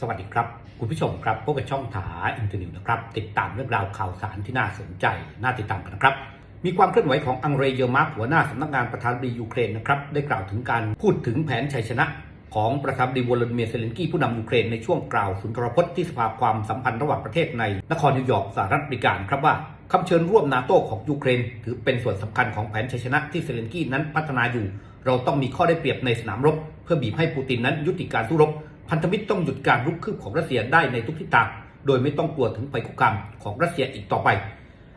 สวัสดีครับ คุณผู้ชมครับพบกับช่องถาอินเทอร์นิวนะครับ ติดตามเรื่องราวข่าวสารที่น่าสนใจ น่าติดตามกันนะครับ มีความเคลื่อนไหวของอังเรย์เยอร์มาร์หัวหน้าสำนักงานประธานาธิบดียูเครนนะครับได้กล่าวถึงการพูดถึงแผนชัยชนะ ของประธานาธิบดีวลาดิเมียร์เซเลนกี้ผู้นำยูเครนในช่วงกล่าวสุนทรพจน์ที่สภาความสัมพันธ์ระหว่างประเทศในนครนิวยอร์กสหรัฐอเมริกาครับว่าคำเชิญร่วมนาโต้ของยูเครน ถือเป็นส่วนสำคัญของแผนชัยชนะที่เซเลนกี้นั้นพัฒนาอยู่ เราต้องมีข้อได้เปรียบในสนามรบ เพื่อบีบให้ปูตินนั้นยุติการสู้รบ พันธมิตรต้องหยุดการรุกคืบของรัสเซียได้ในทุกทิศทาง โดยไม่ต้องกลัวถึงภัยคุกคามของรัสเซียอีกต่อไป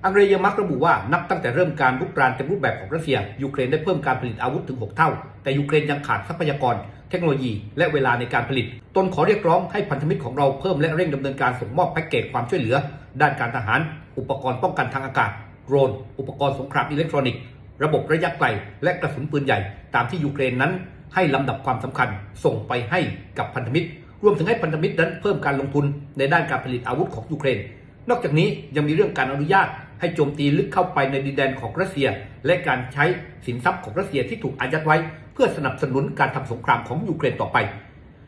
อังเรเยมักระบุว่านับตั้งแต่เริ่มการรุกรานเต็มรูปแบบของรัสเซีย ยูเครนได้เพิ่มการผลิตอาวุธถึง 6 เท่า แต่ยูเครนยังขาดทรัพยากร เทคโนโลยี และเวลาในการผลิต ตนขอเรียกร้องให้พันธมิตรของเราเพิ่มและเร่งดำเนินการส่งมอบแพ็กเกจความช่วยเหลือ ด้านการทหาร อุปกรณ์ป้องกันทางอากาศโดรน อุปกรณ์สงครามอิเล็กทรอนิกส์ ระบบระยะไกล และกระสุนปืนใหญ่ ตามที่ยูเครนนั้น ให้ลำดับความสำคัญส่งไปให้กับพันธมิตร รวมถึงให้พันธมิตรนั้นเพิ่มการลงทุนในด้านการผลิตอาวุธของยูเครน นอกจากนี้ยังมีเรื่องการอนุญาตให้โจมตีลึกเข้าไปในดินแดนของรัสเซีย และการใช้สินทรัพย์ของรัสเซียที่ถูกอายัดไว้ เพื่อสนับสนุนการทำสงครามของยูเครนต่อไป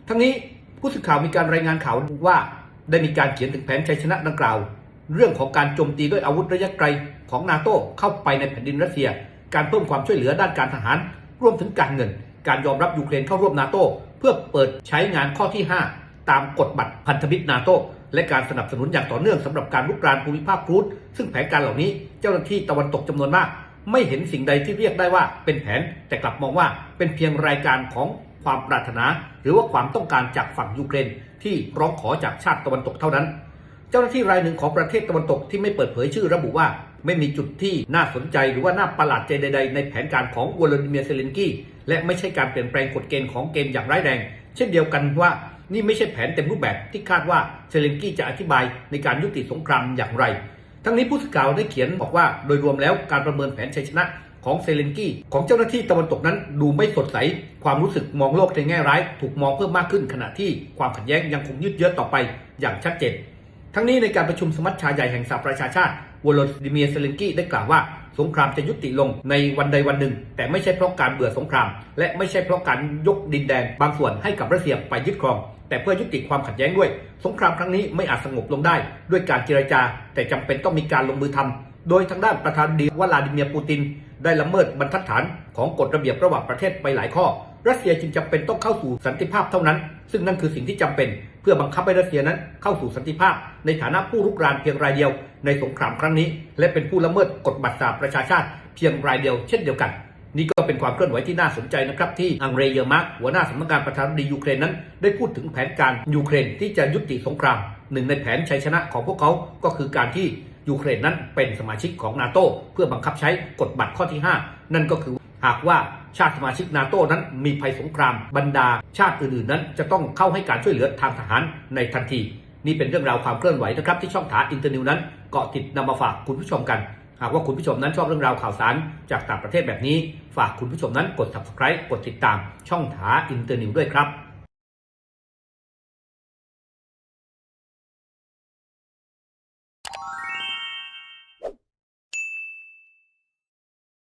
ทั้งนี้ผู้สื่อข่าวมีการรายงานข่าวว่า ได้มีการเขียนถึงแผนชัยชนะดังกล่าว เรื่องของการโจมตีด้วยอาวุธระยะไกลของนาโตเข้าไปในแผ่นดินรัสเซีย การเพิ่มความช่วยเหลือด้านการทหาร รวมถึงการเงิน การยอมรับยูเครนเข้าร่วมนาโตเพื่อเปิดใช้งานข้อที่ 5 ตามกฎบัตรพันธมิตรนาโตและการสนับสนุนอย่างต่อเนื่องสำหรับการลุกรานภูมิภาครูดซึ่งแผนการเหล่านี้เจ้าหน้าที่ตะวันตกจำนวนมาก ไม่เห็นสิ่งใดที่เรียกได้ว่าเป็นแผน แต่กลับมองว่าเป็นเพียงรายการของความปรารถนา หรือว่าความต้องการจากฝั่งยูเครน ที่ร้องขอจากชาติตะวันตกเท่านั้น เจ้าหน้าที่รายหนึ่งของประเทศตะวันตกที่ไม่เปิดเผยชื่อระบุว่า ไม่มีจุดที่น่าสนใจหรือว่าน่าประหลาดใจใด ๆ ในแผนการของวลาดิเมียร์เซเลนกี้ และไม่ใช่การเปลี่ยนแปลงกฎเกณฑ์ของเกมอย่างร้ายแรง เช่นเดียวกันว่านี่ไม่ใช่แผนเต็มรูปแบบที่คาดว่าเซเลนกี้จะอธิบายในการยุติสงครามอย่างไร ทั้งนี้ผู้สื่อข่าวได้เขียนบอกว่า โดยรวมแล้วการประเมินแผนชัยชนะของเซเลนกี้ของเจ้าหน้าที่ตะวันตกนั้นดูไม่สดใส ความรู้สึกมองโลกในแง่ร้าย ถูกมองเพิ่มมากขึ้นขณะที่ความขัดแย้งยังคงยืดเยื้อต่อไปอย่างชัดเจน ทั้งนี้ในการประชุมสมัชชาใหญ่แห่งสหประชาชาติวลดิเมียเซเลนกี้ได้กล่าวว่าสงครามจะยุติลงในวันใดวันหนึ่ง แต่ไม่ใช่เพราะการเบื่อสงคราม และไม่ใช่เพราะการยกดินแดนบางส่วนให้กับรัสเซียไปยึดครอง แต่เพื่อยุติความขัดแย้งด้วย สงครามครั้งนี้ไม่อาจสงบลงได้ ด้วยการเจรจา แต่จำเป็นต้องมีการลงมือทำโดยทางด้านประธานาธิบดีวลาดิเมียร์ปูติน ได้ละเมิดบรรทัดฐานของกฎระเบียบระหว่างประเทศไปหลายข้อ รัสเซียจึงจำเป็นต้องเข้าสู่สันติภาพเท่านั้น ซึ่งนั่นคือสิ่งที่จำเป็น เพื่อบังคับให้รัสเซียนั้นเข้าสู่สันติภาพ ในฐานะผู้รุกรานเพียงรายเดียวในสงครามครั้งนี้ และเป็นผู้ละเมิดกฎบัตรสหประชาชาติเพียงรายเดียวเช่นเดียวกัน นี่ก็เป็นความเคลื่อนไหวที่น่าสนใจนะครับ ที่อังเรเยอร์มาร์กหัวหน้าสำนักงานประธานาธิบดียูเครนนั้น ได้พูดถึงแผนการยูเครนที่จะยุติสงครามหนึ่งในแผนชัยชนะของพวกเขาก็คือการที่ยูเครนนั้นเป็นสมาชิกของนาโตเพื่อบังคับใช้กฎบัตรข้อที่ 5 นั่นก็คือ หากว่าชาติสมาชิกนาโต้นั้นมีภัยสงครามบรรดาชาติอื่นๆนั้น จะต้องเข้าให้การช่วยเหลือทางทหารในทันที นี่เป็นเรื่องราวความเคลื่อนไหวนะครับที่ช่องถาอินเตอร์นิวนั้นเกาะติดนำมาฝากคุณผู้ชมกัน หากว่าคุณผู้ชมนั้นชอบเรื่องราวข่าวสารจากต่างประเทศแบบนี้ ฝากคุณผู้ชมนั้นกด subscribe กดติดตาม ช่องถาอินเตอร์นิวด้วยครับ